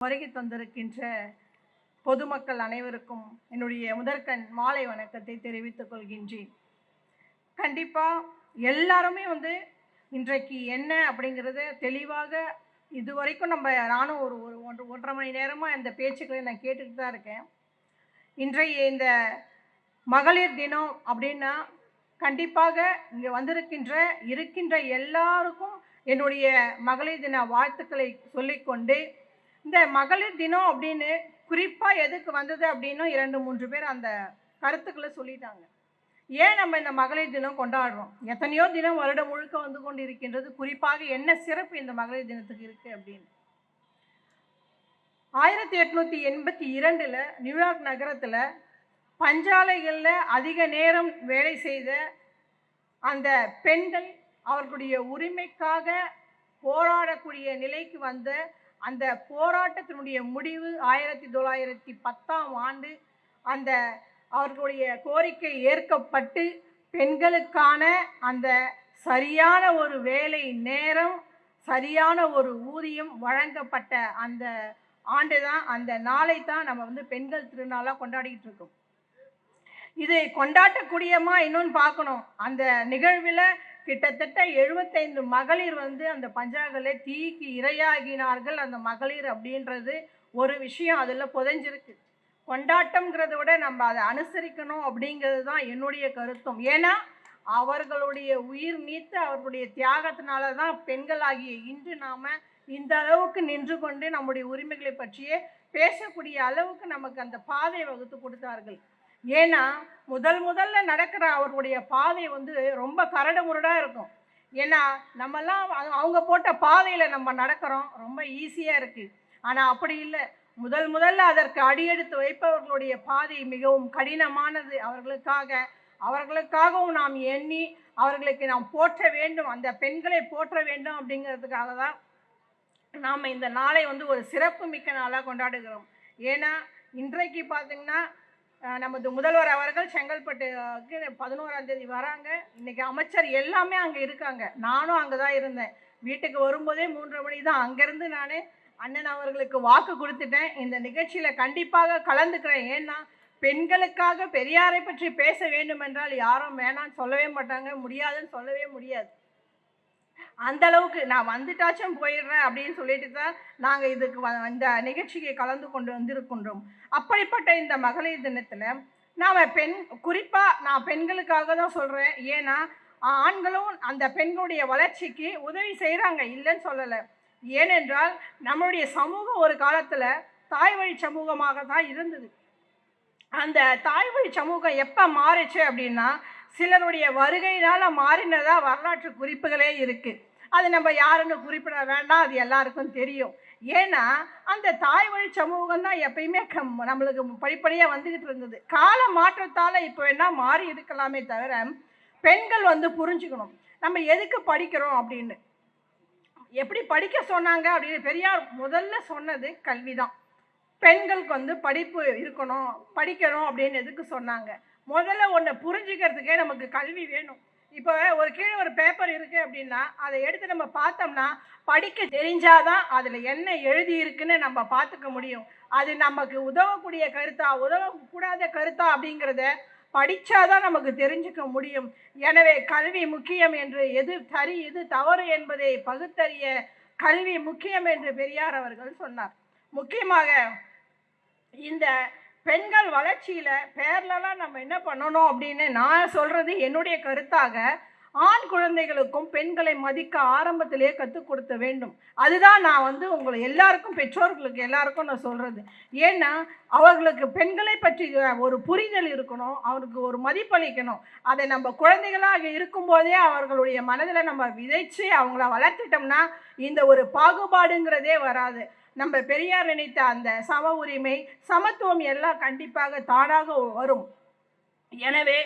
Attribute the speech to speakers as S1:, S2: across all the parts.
S1: வருகை தந்திருக்கின்ற பொதுமக்கள் அனைவருக்கும் என்னுடைய முதற்கண் மாலை வணக்கத்தை தெரிவித்துக் கொள்கின்றேன். கண்டிப்பாக எல்லாருமே வந்து இன்றைக்கு என்ன அப்படிங்கிறத தெளிவாக இது வரைக்கும் நம்ம நானும் ஒரு ஒரு ஒன்று ஒன்றரை மணி நேரமாக இந்த பேச்சுக்களை நான் கேட்டுக்கிட்டு தான் இருக்கேன். இன்றைய இந்த மகளிர் தினம் அப்படின்னா கண்டிப்பாக இங்கே வந்திருக்கின்ற இருக்கின்ற எல்லாருக்கும் என்னுடைய மகளிர் தின வாழ்த்துக்களை சொல்லிக்கொண்டு இந்த மகளிர் தினம் அப்படின்னு குறிப்பாக எதுக்கு வந்தது அப்படின்னும் இரண்டு மூன்று பேர் அந்த கருத்துக்களை சொல்லிட்டாங்க. ஏன் நம்ம இந்த மகளிர் தினம் கொண்டாடுறோம்? எத்தனையோ தினம் வருடம் முழுக்க வந்து கொண்டு இருக்கின்றது குறிப்பாக என்ன சிறப்பு இந்த மகளிர் தினத்துக்கு இருக்குது அப்படின்னு. ஆயிரத்தி எட்நூற்றி எண்பத்தி இரண்டில் நியூயார்க் நகரத்தில் பஞ்சாலைகளில் அதிக நேரம் வேலை செய்த அந்த பெண்கள் அவர்களுடைய உரிமைக்காக போராடக்கூடிய நிலைக்கு வந்த அந்த போராட்டத்தினுடைய முடிவு ஆயிரத்தி தொள்ளாயிரத்தி பத்தாம் ஆண்டு அந்த அவர்களுடைய கோரிக்கை ஏற்கப்பட்டு பெண்களுக்கான அந்த சரியான ஒரு வேலை நேரம் சரியான ஒரு ஊதியம் வழங்கப்பட்ட அந்த ஆண்டு தான் அந்த நாளை தான் நம்ம வந்து பெண்கள் திருநாளாக கொண்டாடிக்கிட்டு இருக்கோம். இதை கொண்டாட்டக்கூடியமா இன்னொன்று பார்க்கணும். அந்த நிகழ்வில் கிட்டத்தட்ட எழுபத்தைந்து மகளிர் வந்து அந்த பஞ்சாங்கல தீக்கு இரையாகினார்கள் அந்த மகளிர் அப்படின்றது ஒரு விஷயம் அதில் புதைஞ்சிருக்கு. கொண்டாட்டம்ங்கிறத விட நம்ம அதை அனுசரிக்கணும் அப்படிங்கிறது தான் என்னுடைய கருத்தும். ஏன்னா அவர்களுடைய உயிர் நீத்து அவர்களுடைய தியாகத்தினால தான் பெண்களாகிய இன்று நாம் இந்த அளவுக்கு நின்று கொண்டு நம்முடைய உரிமைகளை பற்றியே பேசக்கூடிய அளவுக்கு நமக்கு அந்த பாதை வகுத்து கொடுத்தார்கள். ஏன்னா முதல் முதல்ல நடக்கிற அவர்களுடைய பாதை வந்து ரொம்ப கரடு முரடாக இருக்கும். ஏன்னா நம்மெல்லாம் அவங்க- போட்ட பாதையில் நம்ம நடக்கிறோம். ரொம்ப ஈஸியாக இருக்குது ஆனால் அப்படி இல்லை. முதல் முதல்ல அதற்கு அடியெடுத்து வைப்பவர்களுடைய பாதை மிகவும் கடினமானது. அவர்களுக்காக அவர்களுக்காகவும் நாம் எண்ணி அவர்களுக்கு நாம் போற்ற வேண்டும். அந்த பெண்களை போற்ற வேண்டும் அப்படிங்கிறதுக்காக தான் நாம் இந்த நாளை வந்து ஒரு சிறப்பு மிக்க நாளாக கொண்டாடுகிறோம். ஏன்னா இன்றைக்கு பார்த்திங்கன்னா நமது முதல்வர் அவர்கள் செங்கல்பட்டுக்கு பதினோராம் தேதி வராங்க. இன்னைக்கு அமைச்சர் எல்லாமே அங்கே இருக்காங்க. நானும் அங்கே தான் இருந்தேன். வீட்டுக்கு வரும்போதே மூன்று மணி தான் அங்கேருந்து நான் அண்ணன் அவர்களுக்கு வாக்கு கொடுத்துட்டேன். இந்த நிகழ்ச்சியில் கண்டிப்பாக கலந்துக்கிறேன். ஏன்னா பெண்களுக்காக பெரியாரை பற்றி பேச வேண்டும் என்றால் யாரும் வேணாம்னு சொல்லவே மாட்டாங்க. முடியாதுன்னு சொல்லவே முடியாது. அந்த அளவுக்கு நான் வந்துட்டாச்சும் போயிடுறேன் அப்படின்னு சொல்லிட்டு தான் நாங்கள் இதுக்கு வ- இந்த நிகழ்ச்சிக்கு கலந்து கொண்டு வந்திருக்கின்றோம். அப்படிப்பட்ட இந்த மகளிர் தினத்தில் நாம் பெண் குறிப்பாக நான் பெண்களுக்காக தான் சொல்கிறேன் ஏன்னா ஆண்களும் அந்த பெண்களுடைய வளர்ச்சிக்கு உதவி செய்கிறாங்க இல்லைன்னு சொல்லலை. ஏனென்றால் நம்மளுடைய சமூகம் ஒரு காலத்தில் தாய் வழி சமூகமாக தான் இருந்தது. அந்த தாய் வழி சமூகம் எப்போ மாறுச்சு அப்படின்னா சிலருடைய வருகையினால் மாறினதாக வரலாற்று குறிப்புகளே இருக்குது அது நம்ம யாருன்னு குறிப்பிட வேண்டாம் அது எல்லாருக்கும் தெரியும். ஏன்னா அந்த தாய் வழி சமூகம் தான் எப்பயுமே கம் நம்மளுக்கு படிப்படியாக வந்துக்கிட்டு இருந்தது. கால மாற்றத்தால் இப்போ என்ன மாறி இருக்கலாமே தவிர பெண்கள் வந்து புரிஞ்சுக்கணும். நம்ம எதுக்கு படிக்கிறோம் அப்படின்னு. எப்படி படிக்க சொன்னாங்க அப்படின்னு பெரியார் முதல்ல சொன்னது கல்வி தான் பெண்களுக்கு வந்து படிப்பு இருக்கணும் படிக்கணும் அப்படின்னு எதுக்கு சொன்னாங்க? முதல்ல ஒன்று புரிஞ்சுக்கிறதுக்கே நமக்கு கல்வி வேணும். இப்போ ஒரு கீழே ஒரு பேப்பர் இருக்குது அப்படின்னா அதை எடுத்து நம்ம பார்த்தோம்னா படிக்க தெரிஞ்சாதான் அதில் என்ன எழுதி இருக்குன்னு நம்ம பார்த்துக்க முடியும். அது நமக்கு உதவக்கூடிய கருத்தா உதவக்கூடாத கருத்தா அப்படிங்கிறத படித்தாதான் நமக்கு தெரிஞ்சுக்க முடியும். எனவே கல்வி முக்கியம் என்று எது சரி எது தவறு என்பதை பகுத்தறிய கல்வி முக்கியம் என்று பெரியார் அவர்கள் சொன்னார். முக்கியமாக இந்த பெண்கள் வளர்ச்சியில் பேர்லலாம் நம்ம என்ன பண்ணணும் அப்படின்னு நான் சொல்கிறது என்னுடைய கருத்தாக ஆண் குழந்தைகளுக்கும் பெண்களை மதிக்க ஆரம்பத்திலேயே கற்றுக் கொடுத்த வேண்டும். அதுதான் நான் வந்து உங்களை எல்லாருக்கும் பெற்றோர்களுக்கு எல்லாருக்கும் நான் சொல்கிறது ஏன்னா அவர்களுக்கு பெண்களை பற்றி ஒரு புரிதல் இருக்கணும் அவருக்கு ஒரு மதிப்பளிக்கணும் அதை நம்ம குழந்தைகளாக இருக்கும்போதே அவர்களுடைய மனதில் நம்ம விதைச்சு அவங்கள வளர்த்துட்டோம்னா இந்த ஒரு பாகுபாடுங்கிறதே வராது. நம்ம பெரியார் நினைத்த அந்த சம உரிமை சமத்துவம் எல்லாம் கண்டிப்பாக தானாக வரும். எனவே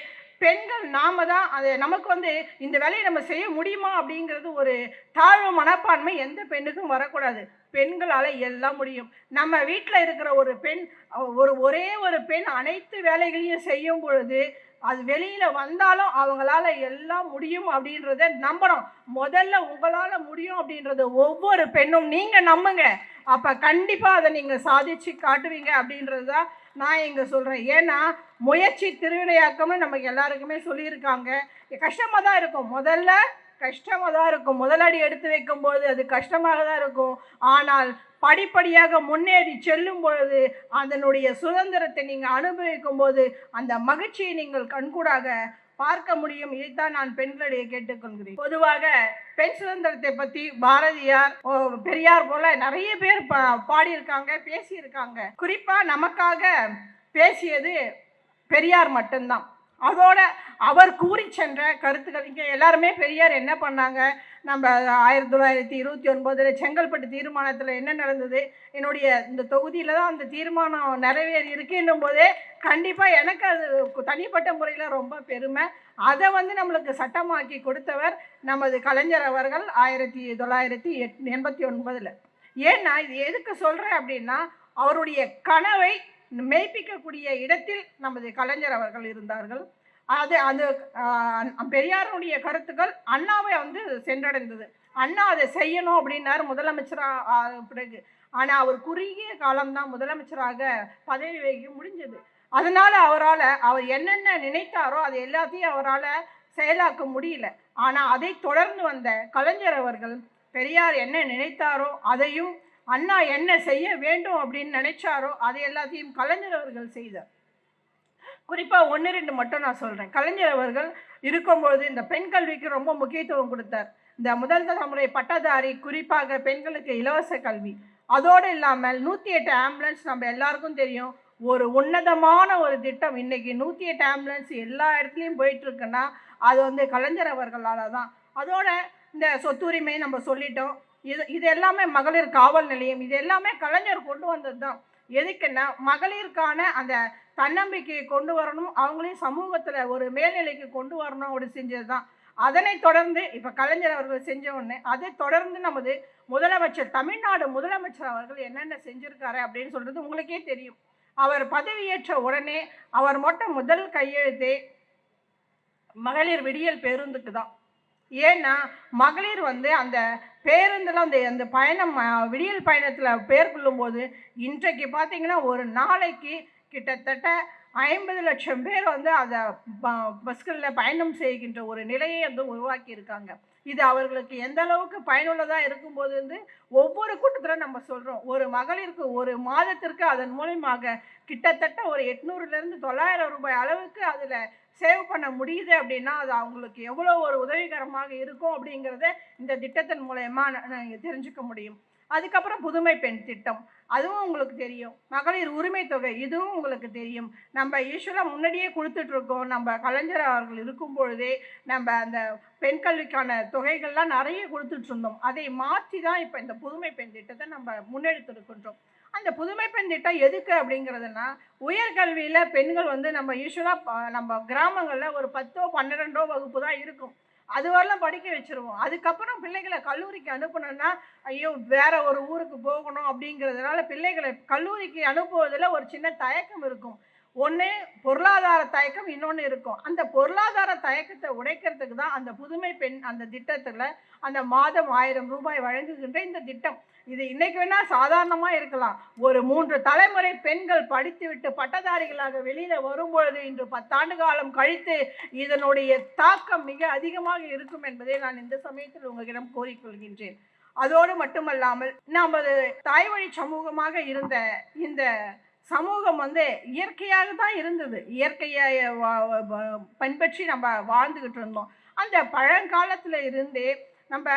S1: பெண்கள் நாம தான் அது நமக்கு வந்து இந்த வேலையை நம்ம செய்ய முடியுமா அப்படிங்கிறது ஒரு தாழ்வு மனப்பான்மை எந்த பெண்ணுக்கும் வரக்கூடாது. பெண்களால் எல்லாம் முடியும். நம்ம வீட்டில் இருக்கிற ஒரு பெண் ஒரு ஒரே ஒரு பெண் அனைத்து வேலைகளையும் செய்யும் பொழுது அது வெளியில வந்தாலும் அவங்களால எல்லாம் முடியும் அப்படின்றத நம்பணும். முதல்ல உங்களால முடியும் அப்படின்றத ஒவ்வொரு பெண்ணும். நீங்க நம்புங்க. அப்ப கண்டிப்பா அதை நீங்க சாதிச்சு காட்டுவீங்க அப்படின்றது தான் நான் இங்க சொல்றேன். ஏன்னா முயற்சி திருவிளையாக்கம்னு நமக்கு எல்லாருக்குமே சொல்லியிருக்காங்க. கஷ்டமா தான் இருக்கும். முதல்ல கஷ்டமாக தான் இருக்கும். முதலடி எடுத்து வைக்கும்போது அது கஷ்டமாக தான் இருக்கும். ஆனால் படிப்படியாக முன்னேறி செல்லும் பொழுது அதனுடைய சுதந்திரத்தை நீங்கள் அனுபவிக்கும் போது அந்த மகிழ்ச்சியை நீங்கள் கண்கூடாக பார்க்க முடியும். இதைத்தான் நான் பெண்களிடையே கேட்டுக்கொள்கிறேன். பொதுவாக பெண் சுதந்திரத்தை பற்றி பாரதியார் ஓ, பெரியார் போல நிறைய பேர் பா பாடியிருக்காங்க பேசியிருக்காங்க. குறிப்பாக நமக்காக பேசியது பெரியார் மட்டும்தான். அதோட அவர் கூறி சென்ற கருத்துக்கள் இங்கே எல்லாருமே பெரியார் என்ன பண்ணாங்க? நம்ம ஆயிரத்தி தொள்ளாயிரத்தி இருபத்தி ஒன்பதில் செங்கல்பட்டு தீர்மானத்தில் என்ன நடந்தது? என்னுடைய இந்த தொகுதியில் தான் அந்த தீர்மானம் நிறைவேறி இருக்குன்னும் போதே கண்டிப்பாக எனக்கு அது தனிப்பட்ட முறையில் ரொம்ப பெருமை. அதை வந்து நம்மளுக்கு சட்டமாக்கி கொடுத்தவர் நமது கலைஞர் அவர்கள் ஆயிரத்தி தொள்ளாயிரத்தி எட் எண்பத்தி ஒன்பதில். ஏன்னா இது எதுக்கு சொல்கிறேன் அப்படின்னா அவருடைய கனவை மெய்ப்பிக்கக்கூடிய இடத்தில் நமது கலைஞர் அவர்கள் இருந்தார்கள். அது அது பெரியாருடைய கருத்துக்கள் அண்ணாவை வந்து சென்றடைந்தது. அண்ணா அதை செய்யணும் அப்படின்னாரு முதலமைச்சராக பிறகு. ஆனால் அவர் குறுகிய காலம்தான் முதலமைச்சராக பதவி வகிக்க முடிஞ்சது. அதனால் அவரால் அவர் என்னென்ன நினைத்தாரோ அது எல்லாத்தையும் அவரால் செயலாக்க முடியல. ஆனால் அதை தொடர்ந்து வந்த கலைஞர் அவர்கள் பெரியார் என்ன நினைத்தாரோ அதையும் அண்ணா என்ன செய்ய வேண்டும் அப்படின்னு நினைச்சாரோ அதை எல்லாத்தையும் கலைஞர் அவர்கள் செய்தார். குறிப்பாக ஒன்று ரெண்டு மட்டும் நான் சொல்கிறேன் கலைஞர் அவர்கள் இருக்கும்பொழுது இந்த பெண் கல்விக்கு ரொம்ப முக்கியத்துவம் கொடுத்தார். இந்த முதல் தலைமுறை பட்டதாரி குறிப்பாக பெண்களுக்கு இலவச கல்வி. அதோடு இல்லாமல் நூற்றி எட்டு ஆம்புலன்ஸ் நம்ம எல்லாருக்கும் தெரியும். ஒரு உன்னதமான ஒரு திட்டம் இன்றைக்கி நூற்றி எட்டு ஆம்புலன்ஸ் எல்லா இடத்துலையும் போயிட்டுருக்குன்னா அது வந்து கலைஞர் அவர்களால் தான் அதோட இந்த சொத்துரிமை நம்ம சொல்லிட்டோம். இது இது எல்லாமே மகளிர் காவல் நிலையம். இது எல்லாமே கலைஞர் கொண்டு வந்தது தான் எதுக்குன்னா மகளிருக்கான அந்த தன்னம்பிக்கையை கொண்டு வரணும். அவங்களையும் சமூகத்தில் ஒரு மேல்நிலைக்கு கொண்டு வரணும் அப்படி செஞ்சது தான் அதனை தொடர்ந்து இப்போ கலைஞர் அவர்கள் செஞ்ச ஒன்று அதை தொடர்ந்து நமது முதலமைச்சர் தமிழ்நாடு முதலமைச்சர் அவர்கள் என்னென்ன செஞ்சுருக்காரு அப்படின்னு சொல்கிறது உங்களுக்கே தெரியும். அவர் பதவியேற்ற உடனே அவர் மட்டும் முதல் கையெழுத்தே மகளிர் விடியல் பேருந்துக்கு தான் ஏன்னா மகளிர் வந்து அந்த பேருந்தில் அந்த அந்த பயணம் விடியல் பயணத்தில் பேர் கொள்ளும்போது இன்றைக்கு பார்த்தீங்கன்னா ஒரு நாளைக்கு கிட்டத்தட்ட ஐம்பது லட்சம் பேர் வந்து அதை பஸ்களில் பயணம் செய்கின்ற ஒரு நிலையை வந்து உருவாக்கியிருக்காங்க. இது அவர்களுக்கு எந்த அளவுக்கு பயனுள்ளதாக இருக்கும்போது வந்து ஒவ்வொரு கூட்டத்தில் நம்ம சொல்கிறோம் ஒரு மகளிருக்கு ஒரு மாதத்திற்கு அதன் மூலயமாக கிட்டத்தட்ட ஒரு எட்நூறுலேருந்து தொள்ளாயிரம் ரூபாய் அளவுக்கு அதில் சேவ் பண்ண முடியுது அப்படின்னா அது அவங்களுக்கு எவ்வளோ ஒரு உதவிகரமாக இருக்கும் அப்படிங்கிறத இந்த திட்டத்தின் மூலயமா நான் தெரிஞ்சுக்க முடியும். அதுக்கப்புறம் புதுமை பெண் திட்டம். அதுவும் உங்களுக்கு தெரியும். மகளிர் உரிமை தொகை இதுவும் உங்களுக்கு தெரியும். நம்ம யூஸ்வலாக முன்னாடியே கொடுத்துட்ருக்கோம். நம்ம கலைஞர் அவர்கள் இருக்கும் பொழுதே நம்ம அந்த பெண் கல்விக்கான தொகைகள்லாம் நிறைய கொடுத்துட்ருந்தோம். அதை மாற்றி தான் இப்போ இந்த புதுமை பெண் திட்டத்தை நம்ம முன்னெடுத்திருக்கின்றோம். அந்த புதுமை பெண் திட்டம் எதுக்கு அப்படிங்கிறதுனா உயர்கல்வியில் பெண்கள் வந்து நம்ம யூஸ்வலாக நம்ம கிராமங்களில் ஒரு பத்தோ பன்னிரெண்டோ வகுப்பு தான் இருக்கும். அது வரலாம் படிக்க வச்சிருவோம். அதுக்கப்புறம் பிள்ளைகளை கல்லூரிக்கு அனுப்பணும்னா ஐயோ வேற ஒரு ஊருக்கு போகணும் அப்படிங்கிறதுனால பிள்ளைகளை கல்லூரிக்கு அனுப்புவதில் ஒரு சின்ன தயக்கம் இருக்கும். ஒன்று பொருளாதார தயக்கம் இன்னொன்று இருக்கும். அந்த பொருளாதார தயக்கத்தை உடைக்கிறதுக்கு தான் அந்த புதுமை பெண் அந்த திட்டத்தில் அந்த மாதம் ஆயிரம் ரூபாய் வழங்குகின்ற இந்த திட்டம். இது இன்னைக்கு வேணால் சாதாரணமாக இருக்கலாம். ஒரு மூன்று தலைமுறை பெண்கள் படித்துவிட்டு பட்டதாரிகளாக வெளியில் வரும்பொழுது இன்று பத்தாண்டு காலம் கழித்து இதனுடைய தாக்கம் மிக அதிகமாக இருக்கும் என்பதை நான் இந்த சமயத்தில் உங்களிடம் கோரிக்கொள்கின்றேன். அதோடு மட்டுமல்லாமல் நமது தாய்வழி சமூகமாக இருந்த இந்த சமூகம் வந்து இயற்கையாக தான் இருந்தது. இயற்கையை வா- பின்பற்றி நம்ம வாழ்ந்துக்கிட்டு இருந்தோம். அந்த பழங்காலத்தில் இருந்தே நம்ம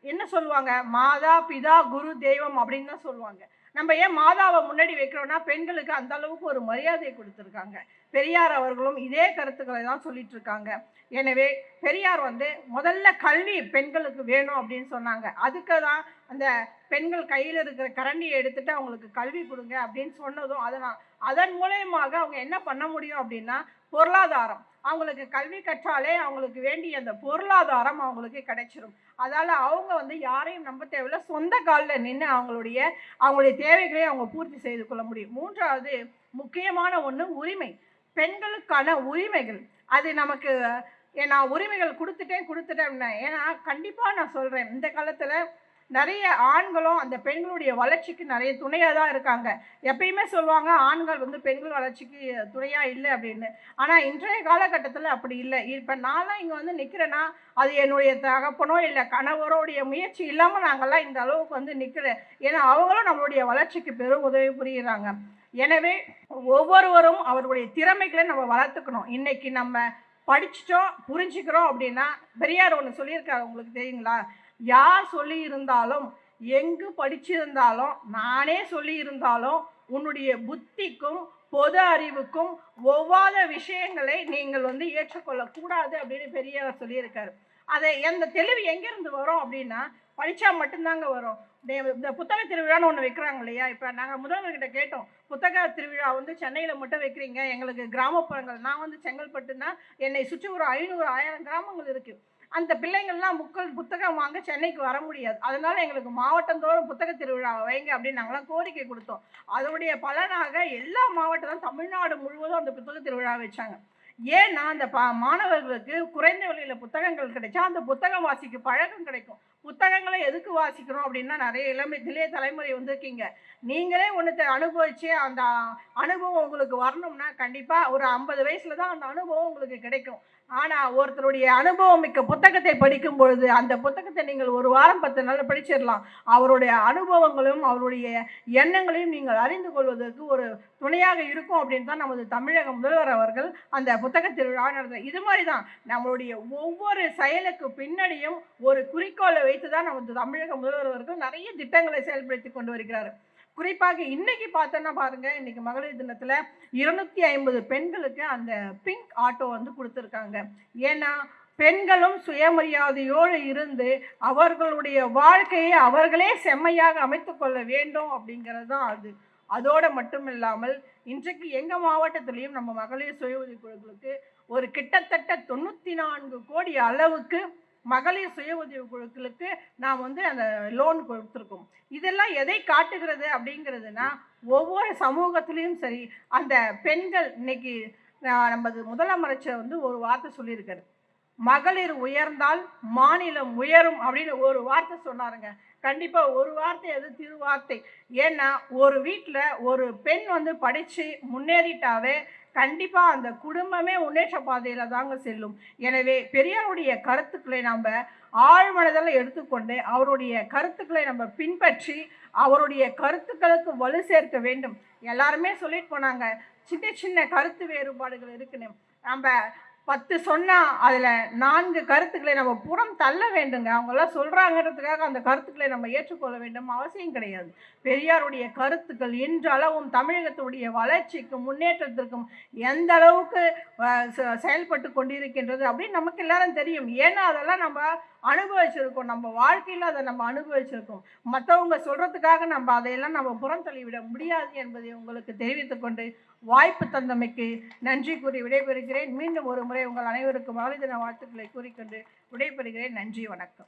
S1: என்ன சொல்லுவாங்க? மாதா பிதா குரு தெய்வம் அப்படின்னு தான் சொல்லுவாங்க. நம்ம ஏன் மாதாவை முன்னாடி வைக்கிறோம்னா பெண்களுக்கு அந்த அளவுக்கு ஒரு மரியாதை கொடுத்துருக்காங்க. பெரியார் அவர்களும் இதே கருத்துக்களை தான் சொல்லிட்டு இருக்காங்க எனவே பெரியார் வந்து முதல்ல கல்வி பெண்களுக்கு வேணும் அப்படின்னு சொன்னாங்க. அதுக்கு தான் அந்த பெண்கள் கையில் இருக்கிற கரண்டியை எடுத்துட்டு அவங்களுக்கு கல்வி கொடுங்க அப்படின்னு சொன்னதும் அதனால் அதன் மூலயமாக அவங்க என்ன பண்ண முடியும் அப்படின்னா பொருளாதாரம். அவங்களுக்கு கல்வி கற்றாலே அவங்களுக்கு வேண்டிய அந்த பொருளாதாரம் அவங்களுக்கு கிடைச்சிரும். அதால் அவங்க வந்து யாரையும் நம்ப தேவையில்ல. சொந்த காலில் நின்று அவங்களுடைய அவங்களுடைய தேவைகளை அவங்க பூர்த்தி செய்து கொள்ள முடியும். மூன்றாவது முக்கியமான ஒன்று உரிமை. பெண்களுக்கான உரிமைகள். அது நமக்கு நான் உரிமைகள் கொடுத்துட்டேன் கொடுத்துட்டேன் ஏன்னா கண்டிப்பாக நான் சொல்கிறேன் இந்த காலத்தில் நிறைய ஆண்களும் அந்த பெண்களுடைய வளர்ச்சிக்கு நிறைய துணையாக தான் இருக்காங்க. எப்பயுமே சொல்லுவாங்க ஆண்கள் வந்து பெண்கள் வளர்ச்சிக்கு துணையாக இல்லை அப்படின்னு. ஆனால் இன்றைய காலகட்டத்தில் அப்படி இல்லை. இப்போ நான்லாம் இங்கே வந்து நிற்கிறேன்னா அது என்னுடைய தகப்பனோ இல்லை கணவரோடைய முயற்சி இல்லாமல் நாங்கள்லாம் இந்த அளவுக்கு வந்து நிற்கிறேன் ஏன்னா அவங்களும் நம்மளுடைய வளர்ச்சிக்கு பெரும் உதவி புரியுறாங்க. எனவே ஒவ்வொருவரும் அவருடைய திறமைகளை நம்ம வளர்த்துக்கணும். இன்னைக்கு நம்ம படிச்சிட்டோம் புரிஞ்சுக்கிறோம் அப்படின்னா பெரியார் ஒன்று சொல்லியிருக்காரு உங்களுக்கு தெரியுங்களா? யார் சொல்லி இருந்தாலும் எங்கு படிச்சிருந்தாலும் நானே சொல்லி இருந்தாலும் உன்னுடைய புத்திக்கும் பொது அறிவுக்கும் ஒவ்வாத விஷயங்களை நீங்கள் வந்து ஏற்றுக்கொள்ளக்கூடாது அப்படின்னு பெரியவர் சொல்லியிருக்காரு. அதை அந்த தெளிவு எங்கேருந்து வரும் அப்படின்னா படித்தா மட்டும்தாங்க வரும். இந்த புத்தக திருவிழான்னு ஒன்று வைக்கிறாங்க இல்லையா? இப்போ நாங்கள் முதல்வர்கிட்ட கேட்டோம் புத்தக திருவிழா வந்து சென்னையில் மட்டும் வைக்கிறீங்க? எங்களுக்கு கிராமப்புறங்கள். நான் வந்து செங்கல்பட்டுனா என்னை சுற்றி ஒரு ஐநூறு ஆயிரம் கிராமங்கள் இருக்குது அந்த பிள்ளைங்கள்லாம் புக்கள் புத்தகம் வாங்க சென்னைக்கு வர முடியாது. அதனால எங்களுக்கு மாவட்டந்தோறும் புத்தக திருவிழா வைங்க அப்படின்னு நாங்களாம் கோரிக்கை கொடுத்தோம். அதனுடைய பலனாக எல்லா மாவட்டத்திலும் தமிழ்நாடு முழுவதும் அந்த புத்தக திருவிழா வச்சாங்க. ஏன்னா அந்த ப மாணவர்களுக்கு குறைந்த விலையில் புத்தகங்கள் கிடைச்சா அந்த புத்தகம் வாசிக்க பழக்கம் கிடைக்கும். புத்தகங்களை எதுக்கு வாசிக்கிறோம் அப்படின்னா நிறைய இளமை இளைய தலைமுறை வந்திருக்கீங்க நீங்களே ஒன்றத்தை அனுபவிச்சு அந்த அனுபவம் உங்களுக்கு வரணும்னா கண்டிப்பாக ஒரு ஐம்பது வயசில் தான் அந்த அனுபவம் உங்களுக்கு கிடைக்கும். ஆனால் ஒருத்தருடைய அனுபவம் மிக்க புத்தகத்தை படிக்கும் பொழுது அந்த புத்தகத்தை நீங்கள் ஒரு வாரம் பத்து நாள் படிச்சிடலாம் அவருடைய அனுபவங்களும் அவருடைய எண்ணங்களையும் நீங்கள் அறிந்து கொள்வதற்கு ஒரு துணையாக இருக்கும் அப்படின்னு தான் நமது தமிழக முதல்வர் அவர்கள் அந்த புத்தக திருவிழா இது மாதிரி தான் நம்மளுடைய ஒவ்வொரு செயலுக்கு பின்னணியும் ஒரு குறிக்கோளை வைத்து தான் நமது தமிழக முதல்வர் அவர்கள் நிறைய திட்டங்களை செயல்படுத்தி கொண்டு வருகிறார். குறிப்பாக இன்னைக்கு பார்த்தோன்னா பாருங்க இன்னைக்கு மகளிர் தினத்தில் இருநூத்தி ஐம்பது பெண்களுக்கு அந்த பிங்க் ஆட்டோ வந்து கொடுத்துருக்காங்க. ஏன்னா பெண்களும் சுயமரியாதையோடு இருந்து அவர்களுடைய வாழ்க்கையை அவர்களே செம்மையாக அமைத்து கொள்ள வேண்டும் அப்படிங்கிறது தான் அது. அதோடு மட்டும் இல்லாமல் இன்றைக்கு எங்கள் மாவட்டத்திலையும் நம்ம மகளிர் சுய உதவி குழுக்களுக்கு ஒரு கிட்டத்தட்ட தொண்ணூற்றி நான்கு கோடி அளவுக்கு மகளிர் சுய உதவி குழுக்களுக்கு நாம் வந்து அந்த லோன் கொடுத்துருக்கோம். இதெல்லாம் எதை காட்டுகிறது அப்படிங்கிறதுனா ஒவ்வொரு சமூகத்திலையும் சரி அந்த பெண்கள் இன்னைக்கு நமது முதலமைச்சர் வந்து ஒரு வார்த்தை சொல்லியிருக்காரு. மகளிர் உயர்ந்தால் மாநிலம் உயரும் அப்படின்னு ஒரு வார்த்தை சொன்னாருங்க. கண்டிப்பாக ஒரு வார்த்தை அது திருவார்த்தை. ஏன்னா ஒரு வீட்டில் ஒரு பெண் வந்து படித்து முன்னேறிட்டாவே கண்டிப்பாக அந்த குடும்பமே முன்னேற்ற பாதையில் தாங்க செல்லும். எனவே பெரியாருடைய கருத்துக்களை நம்ம ஆழ்மனதில் எடுத்துக்கொண்டு அவருடைய கருத்துக்களை நம்ம பின்பற்றி அவருடைய கருத்துக்களுக்கு வலு சேர்க்க வேண்டும். எல்லாருமே சொல்லிட்டு போனாங்க சின்ன சின்ன கருத்து வேறுபாடுகள் இருக்குன்னு. நம்ம பத்து சொன்னால் அதில் நான்கு கருத்துக்களை நம்ம புறம் தள்ள வேண்டுங்க. அவங்கெல்லாம் சொல்கிறாங்கிறதுக்காக அந்த கருத்துக்களை நம்ம ஏற்றுக்கொள்ள வேண்டும் அவசியம் கிடையாது. பெரியாருடைய கருத்துக்கள் இன்றளவும் தமிழகத்துடைய வளர்ச்சிக்கும் முன்னேற்றத்திற்கும் எந்த அளவுக்கு செயல்பட்டு கொண்டிருக்கின்றது அப்படின்னு நமக்கு எல்லாரும் தெரியும். ஏன்னா அதெல்லாம் நம்ம அனுபவிச்சிருக்கோம். நம்ம வாழ்க்கையில் அதை நம்ம அனுபவிச்சிருக்கோம். மற்றவங்க சொல்கிறதுக்காக நம்ம அதையெல்லாம் நம்ம புறம் தள்ளிவிட முடியாது என்பதை உங்களுக்கு தெரிவித்துக்கொண்டு வாய்ப்பு தந்தமைக்கு நன்றி கூறி விடைபெறுகிறேன். மீண்டும் ஒரு முறை உங்கள் அனைவருக்கும் மகளிர் தின வாழ்த்துக்களை கூறிக்கொண்டு விடைபெறுகிறேன். நன்றி வணக்கம்.